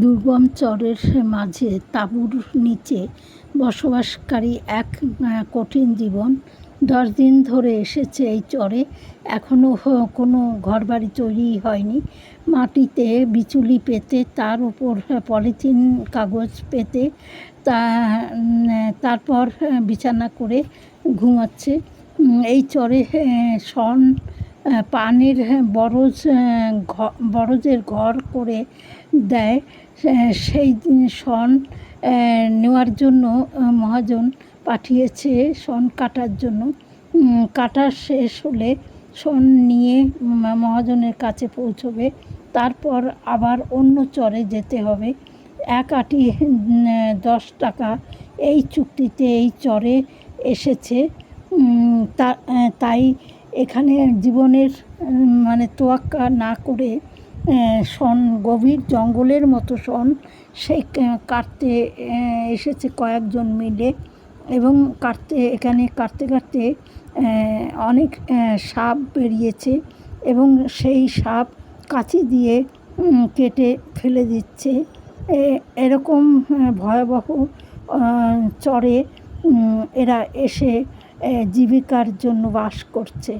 দুর্গম চরের মাঝে তাঁবুর নিচে বসবাসকারী এক কঠিন জীবন। দশ দিন ধরে এসেছে এই চরে। এখনও কোনো ঘরবাড়ি তৈরি হয়নি। মাটিতে বিচুলি পেতে, তার উপর পলিথিন কাগজ পেতে, তা তারপর বিছানা করে ঘুমাচ্ছে। এই চরে শন পানের বরজ বরজের ঘর করে দেয়। সেই শন নেওয়ার জন্য মহাজন পাঠিয়েছে শন কাটার জন্য। কাটা শেষ হলে শন নিয়ে মহাজনের কাছে পৌঁছবে। তারপর আবার অন্য চরে যেতে হবে। এক আটি দশ টাকা এই চুক্তিতে এই চরে এসেছে। তাই এখানে জীবনের মানে তোয়াক্কা না করে শন, গভীর জঙ্গলের মতো শন। সে কাটতে এসেছে কয়েকজন মিলে এবং কাটতে, এখানে কাটতে কাটতে অনেক সাপ বেরিয়েছে এবং সেই সাপ কাঁচি দিয়ে কেটে ফেলে দিচ্ছে। এরকম ভয়াবহ চরে এরা এসে জীবিকার জন্য বাস করছে।